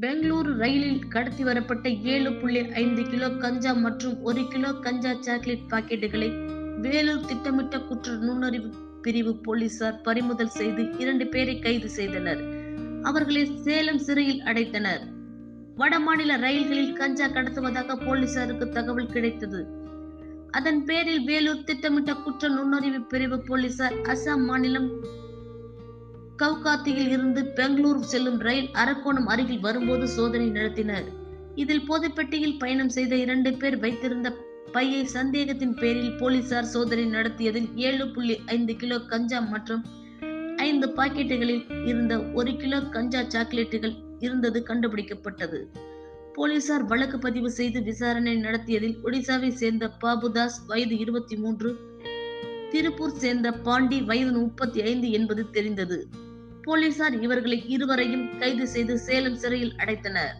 ரயிலில் கடத்தி வரப்பட்ட ஏழு புள்ளி ஐந்து கிலோ கஞ்சா மற்றும் ஒரு கிலோ கஞ்சா சாக்லேட் பாக்கெட்டுகளை வேலூர் திட்டமிட்ட குற்ற நுண்ணறிவு பிரிவு போலீசார் பறிமுதல் செய்து இரண்டு பேரை கைது செய்தனர். அவர்களை சேலம் சிறையில் அடைத்தனர். வடமாநில ரயில்களில் கஞ்சா கடத்துவதாக போலீசாருக்கு தகவல் கிடைத்தது. அதன் பேரில் வேலூர் திட்டமிட்ட குற்ற நுண்ணறிவு பிரிவு போலீசார் அசாம் மாநிலம் கவுகாத்தியில் இருந்து பெங்களூர் செல்லும் ரயில் அரக்கோணம் அருகில் வரும்போது சோதனை நடத்தினர். இதில் பொதுப்பெட்டியில் பயணம் செய்த இரண்டு பேர் வைத்திருந்த பையை சந்தேகத்தின் பேரில் போலீசார் சோதனை நடத்தியதில் ஏழு புள்ளி ஐந்து கிலோ கஞ்சா மற்றும் ஐந்து பாக்கெட்டுகளில் இருந்த ஒரு கிலோ கஞ்சா சாக்லேட்டுகள் இருந்தது கண்டுபிடிக்கப்பட்டது. போலீசார் வழக்கு பதிவு செய்து விசாரணை நடத்தியதில் ஒடிசாவை சேர்ந்த பாபுதாஸ் வயது இருபத்தி மூன்று திருப்பூர் சேர்ந்த பாண்டி வயது முப்பத்தி ஐந்து என்பது தெரிந்தது. போலீசார் இவர்களை இருவரையும் கைது செய்து சேலம் சிறையில் அடைத்தனர்.